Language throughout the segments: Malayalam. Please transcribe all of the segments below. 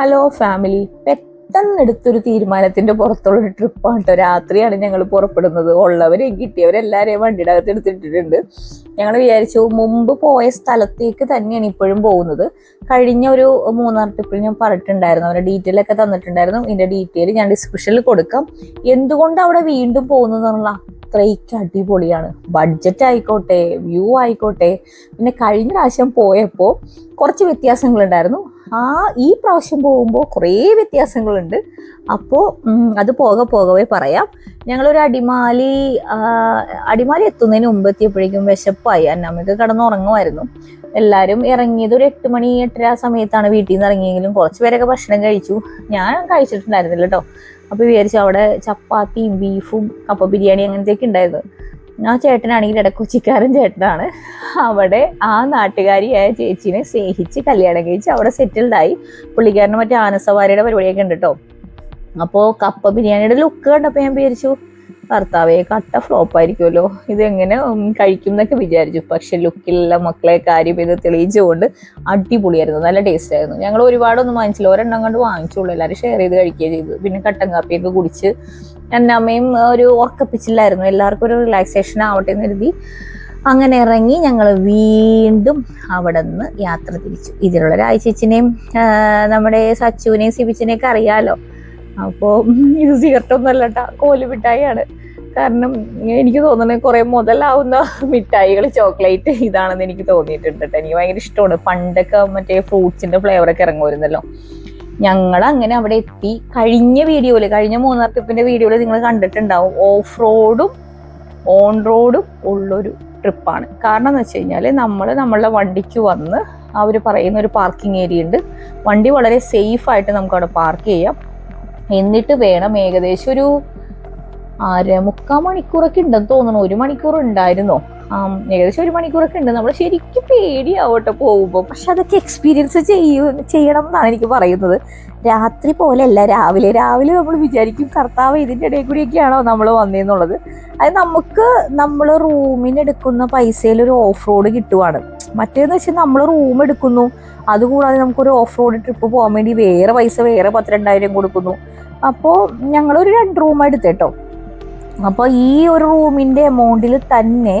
ഹലോ ഫാമിലി പെട്ടെന്ന് എടുത്തൊരു തീരുമാനത്തിന്റെ പുറത്തുള്ള ട്രിപ്പാണ് കേട്ടോ രാത്രിയാണ് ഞങ്ങൾ പുറപ്പെടുന്നത്. ഉള്ളവരെയും കിട്ടിയവരെല്ലാവരെയും വണ്ടിയുടെ അകത്ത് എടുത്തിട്ടിട്ടുണ്ട്. ഞങ്ങൾ വിചാരിച്ചു മുമ്പ് പോയ സ്ഥലത്തേക്ക് തന്നെയാണ് ഇപ്പോഴും പോകുന്നത്. കഴിഞ്ഞ ഒരു മൂന്നാർ ട്രിപ്പിൽ ഞാൻ പറഞ്ഞിട്ടുണ്ടായിരുന്നു. അവരുടെ ഡീറ്റെയിൽ ഒക്കെ തന്നിട്ടുണ്ടായിരുന്നു. ഇതിന്റെ ഡീറ്റെയിൽ ഞാൻ ഡിസ്ക്രിപ്ഷനിൽ കൊടുക്കാം. എന്തുകൊണ്ട് അവിടെ വീണ്ടും പോകുന്നത് എന്നുള്ള അത്രയ്ക്ക് അടിപൊളിയാണ്. ബഡ്ജറ്റ് ആയിക്കോട്ടെ വ്യൂ ആയിക്കോട്ടെ. പിന്നെ കഴിഞ്ഞ പ്രാവശ്യം പോയപ്പോൾ കുറച്ച് വ്യത്യാസങ്ങളുണ്ടായിരുന്നു. ആ ഈ പ്രാവശ്യം പോകുമ്പോൾ കുറേ വ്യത്യാസങ്ങളുണ്ട്. അപ്പോൾ അത് പോകെ പോകവേ പറയാം. ഞങ്ങളൊരു അടിമാലി അടിമാലി എത്തുന്നതിന് മുമ്പ് എത്തിയപ്പോഴേക്കും വിശപ്പായി. അന്നമ്മയ്ക്ക് കിടന്നുറങ്ങുമായിരുന്നു എല്ലാവരും ഇറങ്ങിയത് ഒരു എട്ട് മണി എട്ടര ആ സമയത്താണ് വീട്ടിൽ നിന്ന് ഇറങ്ങിയെങ്കിലും കുറച്ച് പേരൊക്കെ ഭക്ഷണം കഴിച്ചു. ഞാൻ കഴിച്ചിട്ടുണ്ടായിരുന്നില്ല കേട്ടോ അപ്പോൾ വിചാരിച്ചു അവിടെ ചപ്പാത്തി ബീഫും കപ്പ ബിരിയാണി അങ്ങനത്തെയൊക്കെ ഉണ്ടായിരുന്നു. ആ ചേട്ടനാണെങ്കിൽ ഇടക്കൊച്ചിക്കാരൻ ചേട്ടനാണ്. അവിടെ ആ നാട്ടുകാരിയായ ചേച്ചിനെ സ്നേഹിച്ച് കല്യാണം കഴിച്ച് അവിടെ സെറ്റിൽഡ് ആയി. പുള്ളിക്കാരന് മറ്റേ ആനസവാരിയുടെ പരിപാടിയൊക്കെ ഉണ്ട് കേട്ടോ. അപ്പോൾ കപ്പ ബിരിയാണിയുടെ ലുക്ക് കണ്ടപ്പോൾ ഞാൻ വിചാരിച്ചു ഭർത്താവേ കട്ട ഫ്ലോപ്പ് ആയിരിക്കുമല്ലോ. ഇതെങ്ങനെ കഴിക്കും എന്നൊക്കെ വിചാരിച്ചു. പക്ഷെ ലുക്കിലുള്ള മക്കളെ കാര്യം ഇത് തെളിയിച്ചുകൊണ്ട് അടിപൊളിയായിരുന്നു. നല്ല ടേസ്റ്റ് ആയിരുന്നു. ഞങ്ങൾ ഒരുപാടൊന്നും വാങ്ങിച്ചില്ല. ഒരെണ്ണം കൊണ്ട് വാങ്ങിച്ചുള്ളൂ. എല്ലാവരും ഷെയർ ചെയ്ത് കഴിക്കുകയും ചെയ്തു. പിന്നെ കട്ടൻ കാപ്പിയൊക്കെ കുടിച്ച് എന്റെ അമ്മയും ഒരു ഉറക്കപ്പിച്ചില്ലായിരുന്നു. എല്ലാവർക്കും ഒരു റിലാക്സേഷൻ ആവട്ടെ എന്ന് കരുതി അങ്ങനെ ഇറങ്ങി ഞങ്ങൾ വീണ്ടും അവിടെ നിന്ന് യാത്ര തിരിച്ചു. ഇതിലുള്ള രാജേച്ചിനെയും നമ്മുടെ സച്ചുവിനെയും സിബിച്ചിനെയും ഒക്കെ അറിയാലോ. അപ്പോൾ ഇത് സിഗരറ്റൊന്നുമല്ല കേട്ടോ. കോൽ മിഠായിയാണ് കാരണം എനിക്ക് തോന്നുന്നത് കുറേ മുതലാവുന്ന മിഠായികൾ ചോക്ലേറ്റ് ഇതാണെന്ന് എനിക്ക് തോന്നിയിട്ടുണ്ട് കേട്ടോ. എനിക്ക് ഭയങ്കര ഇഷ്ടമാണ്. പണ്ടൊക്കെ മറ്റേ ഫ്രൂട്ട്സിന്റെ ഫ്ലേവറൊക്കെ ഇറങ്ങുമായിരുന്നല്ലോ. ഞങ്ങൾ അങ്ങനെ അവിടെ എത്തി. കഴിഞ്ഞ വീഡിയോയിൽ കഴിഞ്ഞ മൂന്നാർ ട്രിപ്പിന്റെ വീഡിയോയിൽ നിങ്ങൾ കണ്ടിട്ടുണ്ടാവും. ഓഫ് റോഡും ഓൺ റോഡും ഉള്ളൊരു ട്രിപ്പാണ് കാരണം എന്ന് വെച്ച് കഴിഞ്ഞാൽ നമ്മൾ നമ്മളുടെ വണ്ടിക്ക് വന്ന് അവർ പറയുന്ന ഒരു പാർക്കിംഗ് ഏരിയ ഉണ്ട്. വണ്ടി വളരെ സേഫ് ആയിട്ട് നമുക്ക് അവിടെ പാർക്ക് ചെയ്യാം. എന്നിട്ട് വേണം ഏകദേശം ഒരു അര മുക്കാൽ മണിക്കൂറൊക്കെ ഉണ്ടെന്ന് തോന്നുന്നു. ഒരു മണിക്കൂർ ഉണ്ടായിരുന്നോ? ഏകദേശം ഒരു മണിക്കൂറൊക്കെ ഉണ്ട്. നമ്മൾ ശരിക്കും പേടിയാവട്ടെ പോകുമ്പോൾ പക്ഷെ അതൊക്കെ എക്സ്പീരിയൻസ് ചെയ്യൂ ചെയ്യണം എന്നാണ് എനിക്ക് പറയുന്നത്. രാത്രി പോലെയല്ല രാവിലെ. രാവിലെ നമ്മൾ വിചാരിക്കും കർത്താവ് ഇതിന്റെ ഇടയിൽ കൂടിയൊക്കെയാണോ നമ്മൾ വന്നതെന്നുള്ളത് അത് നമുക്ക് നമ്മൾ റൂമിന് എടുക്കുന്ന പൈസയിൽ ഒരു ഓഫ് റോഡ് കിട്ടുവാണ്. മറ്റേന്ന് വെച്ചാൽ നമ്മൾ റൂം എടുക്കുന്നു. അതുകൂടാതെ നമുക്കൊരു ഓഫ് റോഡ് ട്രിപ്പ് പോകാൻ വേണ്ടി വേറെ പൈസ വേറെ പത്ത് രണ്ടായിരം കൊടുക്കുന്നു. അപ്പോൾ ഞങ്ങളൊരു രണ്ട് റൂം എടുത്തേട്ടോ. അപ്പോൾ ഈ ഒരു റൂമിന്റെ എമൗണ്ടിൽ തന്നെ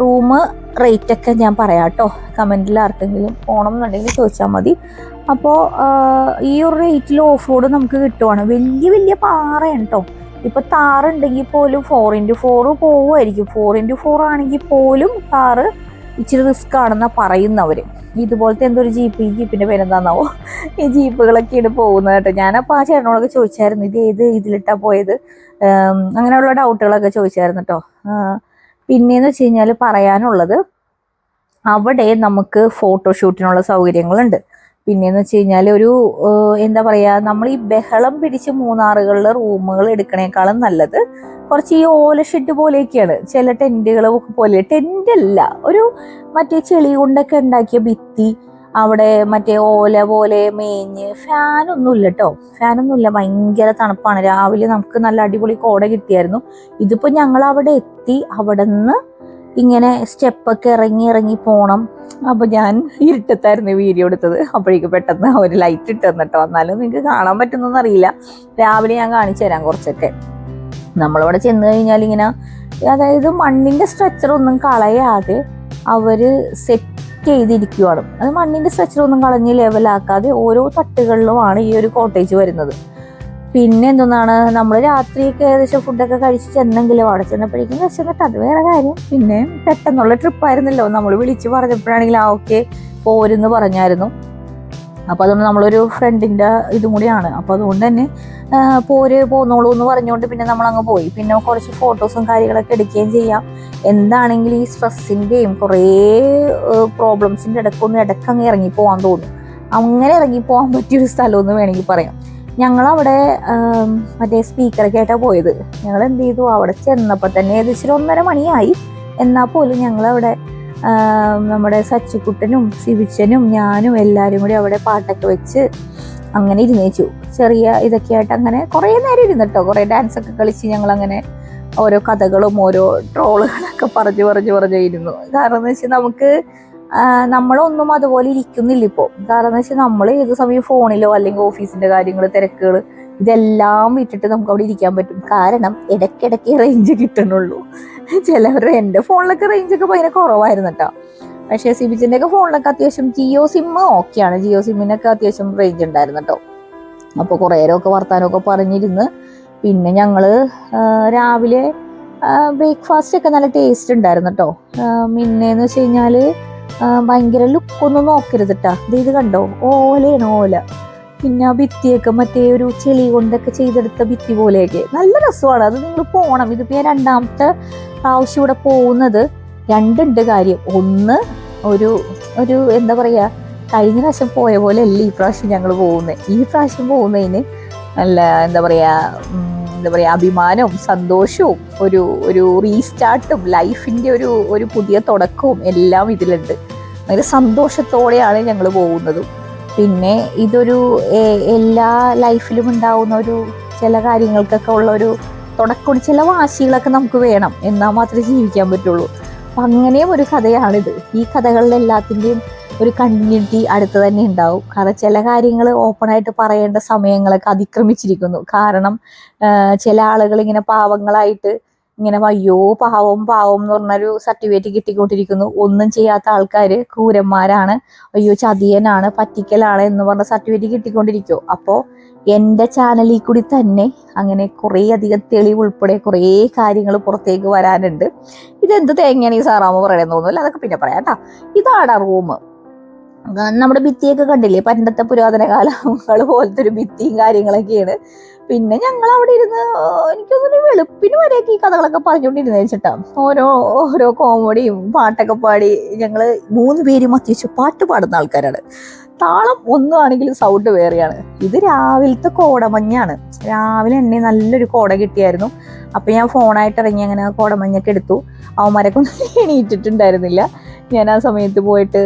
റൂം റേറ്റ് ഒക്കെ ഞാൻ പറയാം കേട്ടോ കമന്റിൽ ആർക്കെങ്കിലും പോകണം എന്നുണ്ടെങ്കിൽ ചോദിച്ചാൽ മതി അപ്പോൾ ഈ ഒരു റേറ്റിൽ ഓഫ് റോഡ് നമുക്ക് കിട്ടുവാണ്. വലിയ വലിയ പാറയാണ് കേട്ടോ ഇപ്പോൾ താറുണ്ടെങ്കിൽ പോലും ഫോർ ഇന്റു ഫോർ പോവുമായിരിക്കും. ഫോർ ഇന്റു ഫോർ ആണെങ്കിൽ പോലും താറ് ഇച്ചിരി റിസ്ക് ആണെന്നാണ് പറയുന്നവർ ഇതുപോലത്തെ എന്തൊരു ജീപ്പ് ഈ ജീപ്പിന്റെ പേരെന്താന്നാവോ? ഈ ജീപ്പുകളൊക്കെയാണ് പോകുന്നത് കേട്ടോ. ഞാനപ്പോൾ ആ ചേട്ടനോടൊക്കെ ചോദിച്ചായിരുന്നു. ഇത് ഏത് ഇതിലിട്ടാണ് പോയത്? അങ്ങനെയുള്ള ഡൗട്ടുകളൊക്കെ ചോദിച്ചായിരുന്നു കേട്ടോ പിന്നെയെന്ന് വെച്ച് കഴിഞ്ഞാൽ പറയാനുള്ളത് അവിടെ നമുക്ക് ഫോട്ടോഷൂട്ടിനുള്ള സൗകര്യങ്ങളുണ്ട്. പിന്നെയെന്ന് വെച്ച് കഴിഞ്ഞാൽ ഒരു എന്താ പറയുക നമ്മൾ ഈ ബഹളം പിടിച്ച് മൂന്നാറുകളിൽ റൂമുകൾ എടുക്കണേക്കാളും നല്ലത് കുറച്ച് ഈ ഓല ഷെഡ് പോലെയൊക്കെയാണ്. ചില ടെന്റുകൾ പോലെ. ടെന്റ് അല്ല ഒരു മറ്റേ ചെളി കൊണ്ടൊക്കെ ഉണ്ടാക്കിയ ഭിത്തി അവിടെ മറ്റേ ഓല പോലെ മേഞ്ഞ്. ഫാനൊന്നുമില്ല കേട്ടോ ഫാനൊന്നുമില്ല. ഭയങ്കര തണുപ്പാണ്. രാവിലെ നമുക്ക് നല്ല അടിപൊളി കോട കിട്ടിയായിരുന്നു. ഇതിപ്പോൾ ഞങ്ങൾ അവിടെ എത്തി. അവിടെ നിന്ന് ഇങ്ങനെ സ്റ്റെപ്പൊക്കെ ഇറങ്ങി ഇറങ്ങി പോണം. അപ്പോൾ ഞാൻ ഇരുട്ടത്തായിരുന്നു വീഡിയോ എടുത്തത്. അപ്പോഴേക്ക് പെട്ടെന്ന് ഒരു ലൈറ്റ് ഇട്ട് തന്നിട്ടോ. എന്നാലും നിങ്ങൾക്ക് കാണാൻ പറ്റുന്നൊന്നും അറിയില്ല. രാവിലെ ഞാൻ കാണിച്ചു തരാം കുറച്ചൊക്കെ. നമ്മളവിടെ ചെന്ന് കഴിഞ്ഞാൽ ഇങ്ങനെ അതായത് മണ്ണിന്റെ സ്ട്രക്ചർ ഒന്നും കളയാതെ അവർ സെറ്റ് ചെയ്തിരിക്കുവാണ്. അത് മണ്ണിന്റെ സ്ട്രക്ചർ ഒന്നും കളഞ്ഞ് ലെവലാക്കാതെ ഓരോ തട്ടുകളിലുമാണ് ഈ ഒരു കോട്ടേജ് വരുന്നത്. പിന്നെ എന്തോന്നാണ്? നമ്മൾ രാത്രിയൊക്കെ ഏകദേശം ഫുഡൊക്കെ കഴിച്ച് ചെന്നെങ്കിലും അവിടെ ചെന്നപ്പോഴേക്കും വിശന്നിട്ട് അത് വേറെ കാര്യം. പിന്നെ പെട്ടെന്നുള്ള ട്രിപ്പായിരുന്നല്ലോ നമ്മൾ വിളിച്ച് പറഞ്ഞപ്പോഴാണെങ്കിൽ ആ ഓക്കെ പോരെന്ന് പറഞ്ഞായിരുന്നു. അപ്പോൾ അതുകൊണ്ട് നമ്മളൊരു ഫ്രണ്ടിന്റെ ഇതും കൂടിയാണ്. അപ്പോൾ അതുകൊണ്ട് തന്നെ പോര് പോന്നോളൂ എന്ന് പറഞ്ഞുകൊണ്ട് പിന്നെ നമ്മളങ്ങ് പോയി. പിന്നെ കുറച്ച് ഫോട്ടോസും കാര്യങ്ങളൊക്കെ എടുക്കുകയും ചെയ്യാം. എന്താണെങ്കിലും ഈ സ്ട്രെസ്സിന്റെയും കുറേ പ്രോബ്ലംസിന്റെ ഇടയ്ക്കൊന്ന് ഇടയ്ക്ക് അങ്ങ് ഇറങ്ങി പോകാൻ തോന്നും. അങ്ങനെ ഇറങ്ങി പോകാൻ പറ്റിയൊരു സ്ഥലമെന്ന് വേണമെങ്കിൽ പറയാം. ഞങ്ങളവിടെ മറ്റേ സ്പീക്കറൊക്കെ ആയിട്ടാണ് പോയത്. ഞങ്ങൾ എന്ത് ചെയ്തു? അവിടെ ചെന്നപ്പോൾ തന്നെ ഏകദേശം ഒന്നര മണിയായി. എന്നാൽ പോലും ഞങ്ങളവിടെ നമ്മുടെ സച്ചിക്കുട്ടനും സിബിച്ചനും ഞാനും എല്ലാവരും കൂടി അവിടെ പാട്ടൊക്കെ വെച്ച് അങ്ങനെ ഇരുന്നേച്ചു. ചെറിയ ഇതൊക്കെ ആയിട്ട് അങ്ങനെ കുറേ നേരം ഇരുന്നിട്ടോ. കുറേ ഡാൻസൊക്കെ കളിച്ച് ഞങ്ങൾ അങ്ങനെ ഓരോ കഥകളും ഓരോ ട്രോളുകളൊക്കെ പറഞ്ഞു പറഞ്ഞു പറഞ്ഞു ഇരുന്നു. കാരണം എന്ന് വെച്ചാൽ നമുക്ക് നമ്മളൊന്നും അതുപോലെ ഇരിക്കുന്നില്ല ഇപ്പോൾ കാരണം എന്ന് വെച്ചാൽ നമ്മൾ ഏത് സമയം ഫോണിലോ അല്ലെങ്കിൽ ഓഫീസിന്റെ കാര്യങ്ങൾ തിരക്കുകൾ ഇതെല്ലാം വിട്ടിട്ട് നമുക്ക് അവിടെ ഇരിക്കാൻ പറ്റും. കാരണം ഇടയ്ക്കിടയ്ക്ക് റേഞ്ച് കിട്ടണുള്ളൂ. ചിലവരുടെ എന്റെ ഫോണിലൊക്കെ റേഞ്ച് ഒക്കെ ഭയങ്കര കുറവായിരുന്നു കേട്ടോ. പക്ഷേ സിബിജിന്റെ ഒക്കെ ഫോണിലൊക്കെ അത്യാവശ്യം ജിയോ സിം ഓക്കെയാണ് ജിയോ സിമ്മിനൊക്കെ അത്യാവശ്യം റേഞ്ച് ഉണ്ടായിരുന്നു കേട്ടോ. അപ്പോൾ കുറേ നേരമൊക്കെ വർത്താനമൊക്കെ പറഞ്ഞിരുന്ന്. പിന്നെ ഞങ്ങൾ രാവിലെ ബ്രേക്ക്ഫാസ്റ്റ് ഒക്കെ നല്ല ടേസ്റ്റ് ഉണ്ടായിരുന്നു കേട്ടോ. പിന്നെന്ന് വെച്ച് കഴിഞ്ഞാൽ ആ, ഭയങ്കര ലുക്കൊന്നും നോക്കരുത് കേട്ടാ. ഇത് കണ്ടോ? ഓലയാണ് ഓല. പിന്നെ ഭിത്തിയൊക്കെ മറ്റേ ഒരു ചെളി കൊണ്ടൊക്കെ ചെയ്തെടുത്ത ഭിത്തി പോലെയൊക്കെ. നല്ല രസമാണ്. അത് നിങ്ങൾ പോകണം ഇതിപ്പോൾ ഞാൻ രണ്ടാമത്തെ പ്രാവശ്യം ഇവിടെ പോകുന്നത് രണ്ടുണ്ട് കാര്യം. ഒന്ന് ഒരു ഒരു എന്താ പറയുക കഴിഞ്ഞ പ്രാവശ്യം പോയ പോലെ അല്ല ഈ പ്രാവശ്യം ഞങ്ങൾ പോകുന്നത് ഈ പ്രാവശ്യം പോകുന്നതിന് നല്ല എന്താ പറയുക എന്താ പറയുക അഭിമാനവും സന്തോഷവും ഒരു ഒരു റീസ്റ്റാർട്ടും ലൈഫിന്റെ ഒരു ഒരു പുതിയ തുടക്കവും എല്ലാം ഇതിലുണ്ട്. നല്ല സന്തോഷത്തോടെയാണ് ഞങ്ങൾ പോകുന്നതും. പിന്നെ ഇതൊരു എല്ലാ ലൈഫിലും ഉണ്ടാവുന്ന ഒരു ചില കാര്യങ്ങൾക്കൊക്കെ ഉള്ളൊരു തുടക്കം ചില വാശികളൊക്കെ നമുക്ക് വേണം. എന്നാൽ മാത്രമേ ജീവിക്കാൻ പറ്റുള്ളൂ. അപ്പം അങ്ങനെയും ഒരു കഥയാണിത്. ഈ കഥകളിലെല്ലാത്തിന്റെയും ഒരു കണ്ടിന്യൂറ്റി അടുത്ത് തന്നെ ഉണ്ടാവും. കാരണം ചില കാര്യങ്ങൾ ഓപ്പണായിട്ട് പറയേണ്ട സമയങ്ങളൊക്കെ അതിക്രമിച്ചിരിക്കുന്നു. കാരണം ചില ആളുകൾ ഇങ്ങനെ പാവങ്ങളായിട്ട് ഇങ്ങനെ അയ്യോ പാവം പാവം എന്ന് പറഞ്ഞൊരു സർട്ടിഫിക്കറ്റ് കിട്ടിക്കൊണ്ടിരിക്കുന്നു. ഒന്നും ചെയ്യാത്ത ആൾക്കാർ ക്രൂരന്മാരാണ്. അയ്യോ ചതിയനാണ് പറ്റിക്കലാണ് എന്ന് പറഞ്ഞ സർട്ടിഫിക്കറ്റ് കിട്ടിക്കൊണ്ടിരിക്കുമോ അപ്പോൾ എന്റെ ചാനലിൽ കൂടി തന്നെ അങ്ങനെ കുറേ അധികം തെളിവ് ഉൾപ്പെടെ കുറേ കാര്യങ്ങൾ പുറത്തേക്ക് വരാനുണ്ട്. ഇതെന്ത് തേങ്ങയാണ് ഈ സാറാമ്മ പറയണമെന്ന് തോന്നുന്നില്ല അതൊക്കെ പിന്നെ പറയാം കേട്ടോ. ഇതാണ് റൂം. നമ്മുടെ ഭിത്തിയൊക്കെ കണ്ടില്ലേ? പണ്ടത്തെ പുരാതന കാലങ്ങൾ പോലത്തെ ഒരു ഭിത്തിയും കാര്യങ്ങളൊക്കെയാണ്. പിന്നെ ഞങ്ങൾ അവിടെ ഇരുന്ന് എനിക്കൊന്നൊരു വെളുപ്പിന് വരെയൊക്കെ ഈ കഥകളൊക്കെ പറഞ്ഞുകൊണ്ടിരുന്ന വെച്ചിട്ടാ ഓരോ ഓരോ കോമഡിയും പാട്ടൊക്കെ പാടി ഞങ്ങൾ മൂന്ന് പേരും അത്യാവശ്യം പാട്ട് പാടുന്ന ആൾക്കാരാണ്. താളം ഒന്നും ആണെങ്കിലും സൗണ്ട് വേറെയാണ്. ഇത് രാവിലത്തെ കോടമഞ്ഞാണ്. രാവിലെ എന്നെ നല്ലൊരു കോട കിട്ടിയായിരുന്നു. അപ്പം ഞാൻ ഫോണായിട്ട് ഇറങ്ങി അങ്ങനെ കോടമഞ്ഞൊക്കെ എടുത്തു. അവന്മാരൊക്കെ ഒന്നും എണീറ്റിട്ടുണ്ടായിരുന്നില്ല. ഞാൻ ആ സമയത്ത് പോയിട്ട്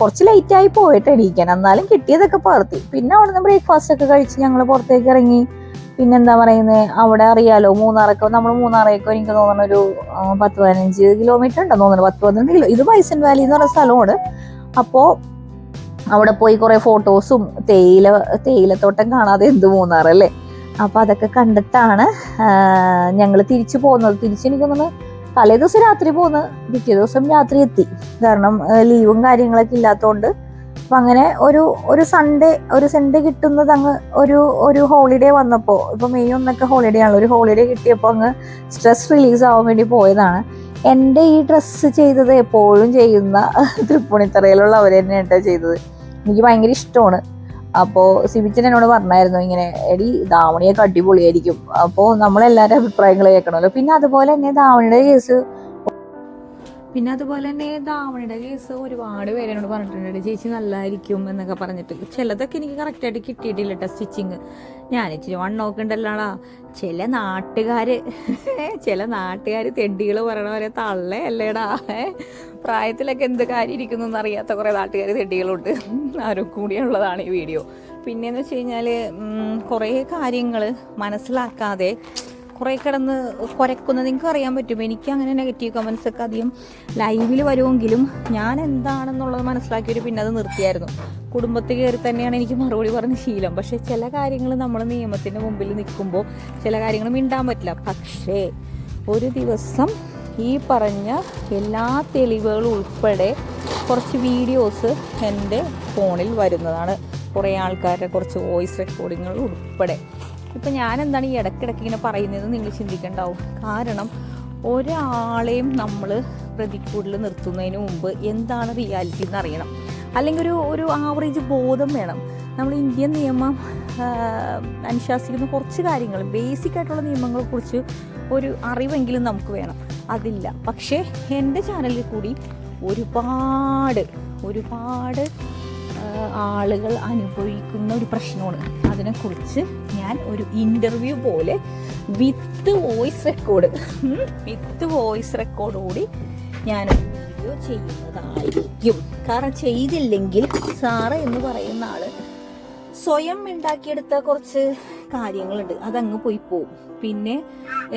കുറച്ച് ആയി പോയിട്ട് എണീക്കാൻ എന്നാലും കിട്ടിയതൊക്കെ പകർത്തി പിന്നെ അവിടുന്ന് ബ്രേക്ക്ഫാസ്റ്റ് ഒക്കെ കഴിച്ച് ഞങ്ങൾ പുറത്തേക്ക് ഇറങ്ങി. പിന്നെന്താ പറയുന്നത് അവിടെ അറിയാലോ മൂന്നാറൊക്കെ നമ്മൾ മൂന്നാറേക്കോ എനിക്ക് തോന്നുന്ന ഒരു പത്ത് പതിനഞ്ച് കിലോമീറ്റർ ഉണ്ടെന്ന് തോന്നുന്നു. പത്ത് പന്ത്രണ്ട് കിലോ ഇത് ബൈസൺ വാലി എന്ന് പറയുന്ന സ്ഥലമാണ്. അപ്പോൾ അവിടെ പോയി കുറേ ഫോട്ടോസും തേയില തേയിലത്തോട്ടം കാണാതെ എന്ത് മൂന്നാറല്ലേ? അപ്പോൾ അതൊക്കെ കണ്ടിട്ടാണ് ഞങ്ങൾ തിരിച്ചു പോകുന്നത്. തിരിച്ച് എനിക്ക് തോന്നുന്നു തലേ ദിവസം രാത്രി പോന്ന്. പിറ്റേ ദിവസം രാത്രി എത്തി. കാരണം ലീവും കാര്യങ്ങളൊക്കെ ഇല്ലാത്തതുകൊണ്ട് അപ്പം അങ്ങനെ ഒരു ഒരു സൺഡേ ഒരു സൺഡേ കിട്ടുന്നത് അങ്ങ് ഒരു ഒരു ഹോളിഡേ വന്നപ്പോൾ ഇപ്പം മെയ് ഒന്നൊക്കെ ഹോളിഡേ ആണല്ലോ ഒരു ഹോളിഡേ കിട്ടിയപ്പോൾ അങ്ങ് സ്ട്രെസ് റിലീസ് ആവാൻ വേണ്ടി പോയതാണ്. എന്റെ ഈ ഡ്രസ്സ് ചെയ്തത് എപ്പോഴും ചെയ്യുന്ന തൃപ്പൂണിത്തറയിലുള്ള അവർ തന്നെയാണ് ചെയ്തത്. എനിക്ക് ഭയങ്കര ഇഷ്ടമാണ്. അപ്പോൾ സിബിച്ചൻ എന്നോട് പറഞ്ഞായിരുന്നു ഇങ്ങനെ എടി ധാവണിയൊക്കെ അടിപൊളിയായിരിക്കും. അപ്പോൾ നമ്മളെല്ലാവരും അഭിപ്രായങ്ങൾ കേൾക്കണമല്ലോ. പിന്നെ അതുപോലെ തന്നെ ധാവണിയുടെ കേസ് പിന്നെ അതുപോലെ തന്നെ ദാവണിയുടെ കേസ് ഒരുപാട് പേര് എന്നോട് പറഞ്ഞിട്ടുണ്ട്. ചേച്ചി നല്ലതായിരിക്കും എന്നൊക്കെ പറഞ്ഞിട്ട്. ചിലതൊക്കെ എനിക്ക് കറക്റ്റായിട്ട് കിട്ടിയിട്ടില്ല കേട്ടോ സ്റ്റിച്ചിങ് ഞാൻ ഇച്ചിരി വണ്ണമൊക്കെ ഉണ്ടല്ലോടാ. ചില നാട്ടുകാർ ചില നാട്ടുകാർ തെണ്ടികൾ പറയണ പോലെ തള്ളേ അല്ലേടാ ഏ? പ്രായത്തിലൊക്കെ എന്ത് കാര്യം ഇരിക്കുന്നു എന്നറിയാത്ത കുറേ നാട്ടുകാർ തെണ്ടികളുണ്ട്. ആരും കൂടിയുള്ളതാണ് ഈ വീഡിയോ പിന്നെന്ന് വെച്ച് കഴിഞ്ഞാൽ കുറേ കാര്യങ്ങൾ മനസ്സിലാക്കാതെ കുറേ കിടന്ന് കുരക്കുന്നത് നിങ്ങൾക്ക് അറിയാൻ പറ്റും. എനിക്ക് അങ്ങനെ നെഗറ്റീവ് കമൻസ് ഒക്കെ അധികം ലൈവിൽ വരുമെങ്കിലും ഞാൻ എന്താണെന്നുള്ളത് മനസ്സിലാക്കിയൊരു പിന്നെ അത് നിർത്തിയായിരുന്നു. കുടുംബത്തിൽ കയറി തന്നെയാണ് എനിക്ക് മറുപടി പറഞ്ഞ ശീലം. പക്ഷേ ചില കാര്യങ്ങൾ നമ്മൾ നിയമത്തിന്റെ മുമ്പിൽ നിൽക്കുമ്പോൾ ചില കാര്യങ്ങൾ മിണ്ടാൻ പറ്റില്ല. പക്ഷേ ഒരു ദിവസം ഈ പറഞ്ഞ എല്ലാ തെളിവുകളും ഉൾപ്പെടെ കുറച്ച് വീഡിയോസ് എന്റെ ഫോണിൽ വരുന്നതാണ്. കുറേ ആൾക്കാരുടെ കുറച്ച് വോയിസ് റെക്കോർഡിങ്ങുകൾ ഉൾപ്പെടെ. ഇപ്പം ഞാൻ എന്താണ് ഈ ഇടയ്ക്കിടയ്ക്ക് ഇങ്ങനെ പറയുന്നത് നിങ്ങൾ ചിന്തിക്കണ്ടാവും. കാരണം ഒരാളെയും നമ്മൾ പ്രതിക്കൂടിൽ നിർത്തുന്നതിന് മുമ്പ് എന്താണ് റിയാലിറ്റി എന്ന് അറിയണം. അല്ലെങ്കിൽ ഒരു ഒരു ആവറേജ് ബോധം വേണം. നമ്മൾ ഇന്ത്യൻ നിയമം അനുശാസിക്കുന്ന കുറച്ച് കാര്യങ്ങൾ ബേസിക് ആയിട്ടുള്ള നിയമങ്ങളെക്കുറിച്ച് ഒരു അറിവെങ്കിലും നമുക്ക് വേണം. അതില്ല. പക്ഷേ എന്റെ ചാനലിൽ കൂടി ഒരുപാട് ഒരുപാട് ആളുകൾ അനുഭവിക്കുന്ന ഒരു പ്രശ്നമാണ്. അതിനെക്കുറിച്ച് ഞാൻ ഒരു ഇന്റർവ്യൂ പോലെ with voice record with voice record കൂടി ഞാൻ വീഡിയോ ചെയ്യുന്നതായിരിക്കും. കാരണം ചെയ്തില്ലെങ്കിൽ സാറ് എന്ന് പറയുന്ന ആൾ സ്വയം ഉണ്ടാക്കിയെടുത്ത കുറച്ച് കാര്യങ്ങളുണ്ട്. അതങ്ങ് പോയി പോവും. പിന്നെ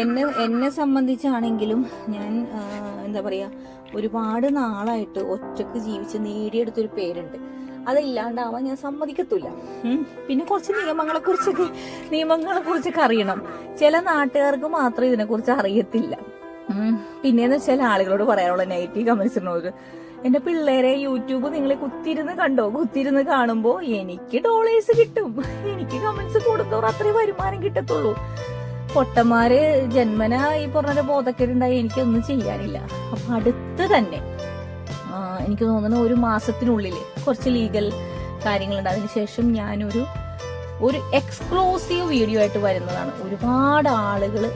എന്നെ എന്നെ സംബന്ധിച്ചാണെങ്കിലും ഞാൻ എന്താ പറയുക ഒരുപാട് നാളായിട്ട് ഒറ്റയ്ക്ക് ജീവിച്ച് നേടിയെടുത്തൊരു പേരുണ്ട്. അതില്ലാണ്ടാവാൻ ഞാൻ സമ്മതിക്കത്തില്ല. പിന്നെ കുറച്ച് നിയമങ്ങളെ കുറിച്ചൊക്കെ നിയമങ്ങളെ കുറിച്ചൊക്കെ അറിയണം. ചില നാട്ടുകാർക്ക് മാത്രം ഇതിനെക്കുറിച്ച് അറിയത്തില്ല. പിന്നെന്ന് വെച്ചാൽ ആളുകളോട് പറയാനുള്ള നെഗറ്റീവ് കമന്റ്സിനോട് എന്റെ പിള്ളേരെ യൂട്യൂബ് നിങ്ങൾ കുത്തിരുന്ന് കണ്ടോ? കുത്തിരുന്ന് കാണുമ്പോ എനിക്ക് ഡോളേഴ്സ് കിട്ടും. എനിക്ക് കമന്റ്സ് കൊടുത്തോ? അത്രേ വരുമാനം കിട്ടത്തുള്ളൂ. പൊട്ടന്മാര് ജന്മന ഈ പറഞ്ഞ ബോധക്കേടുണ്ടായി. എനിക്കൊന്നും ചെയ്യാനില്ല. അപ്പൊ അടുത്ത് തന്നെ എനിക്ക് തോന്നുന്നു ഒരു മാസത്തിനുള്ളിൽ കുറച്ച് ലീഗൽ കാര്യങ്ങളുണ്ട്. അതിനുശേഷം ഞാനൊരു ഒരു എക്സ്ക്ലൂസീവ് വീഡിയോ ആയിട്ട് വരുന്നതാണ്. ഒരുപാട് ആളുകൾ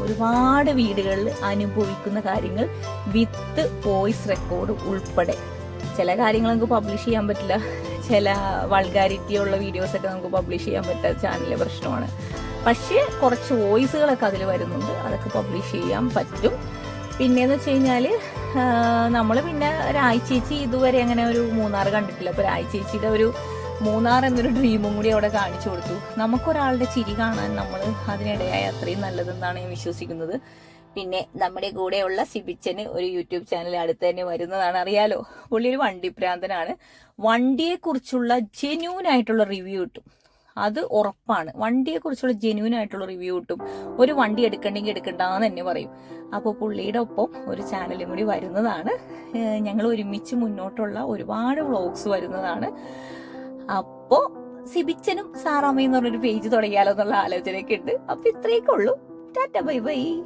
ഒരുപാട് വീടുകളിൽ അനുഭവിക്കുന്ന കാര്യങ്ങൾ വിത്ത് വോയിസ് റെക്കോർഡ് ഉൾപ്പെടെ. ചില കാര്യങ്ങൾ നമുക്ക് പബ്ലിഷ് ചെയ്യാൻ പറ്റില്ല. ചില വൾഗാരിറ്റി ഉള്ള വീഡിയോസൊക്കെ നമുക്ക് പബ്ലിഷ് ചെയ്യാൻ പറ്റാത്ത ചാനലിലെ പ്രശ്നമാണ്. പക്ഷേ കുറച്ച് വോയിസുകളൊക്കെ അതിൽ വരുന്നുണ്ട്. അതൊക്കെ പബ്ലിഷ് ചെയ്യാൻ പറ്റും. പിന്നെന്ന് വെച്ച് കഴിഞ്ഞാൽ നമ്മൾ പിന്നെ രായ്ചേച്ചി ഇതുവരെ അങ്ങനെ ഒരു മൂന്നാർ കണ്ടിട്ടില്ല. അപ്പോൾ രായ്ചേച്ചിയുടെ ഒരു മൂന്നാർ എന്നൊരു ഡ്രീമും കൂടി അവിടെ കാണിച്ചു കൊടുത്തു. നമുക്കൊരാളുടെ ചിരി കാണാൻ നമ്മൾ അതിനിടയായ അത്രയും നല്ലതെന്നാണ് ഞാൻ വിശ്വസിക്കുന്നത്. പിന്നെ നമ്മുടെ കൂടെയുള്ള സിബിച്ചന് ഒരു യൂട്യൂബ് ചാനൽ അടുത്ത് തന്നെ വരുന്നതാണ്. അറിയാലോ പുള്ളി ഒരു വണ്ടി ഭ്രാന്തനാണ് വണ്ടിയെക്കുറിച്ചുള്ള ജെന്യൂൻ ആയിട്ടുള്ള റിവ്യൂ കിട്ടും. അത് ഉറപ്പാണ്. വണ്ടിയെ കുറിച്ചുള്ള ജെന്യൂൻ ആയിട്ടുള്ള റിവ്യൂ കിട്ടും. ഒരു വണ്ടി എടുക്കണ്ടെങ്കിൽ എടുക്കണ്ടെന്ന് തന്നെ പറയും. അപ്പോൾ പുള്ളിയുടെ ഒപ്പം ഒരു ചാനലും കൂടി വരുന്നതാണ്. ഞങ്ങൾ ഒരുമിച്ച് മുന്നോട്ടുള്ള ഒരുപാട് വ്ളോഗ്സ് വരുന്നതാണ്. അപ്പോൾ സിബിച്ചനും സാറാമയും എന്ന് പറഞ്ഞൊരു പേജ് തുടങ്ങിയാലോ എന്നുള്ള ആലോചനയൊക്കെ ഉണ്ട്. അപ്പൊ ഇത്രയൊക്കെ ഉള്ളൂ. Tata bye bye.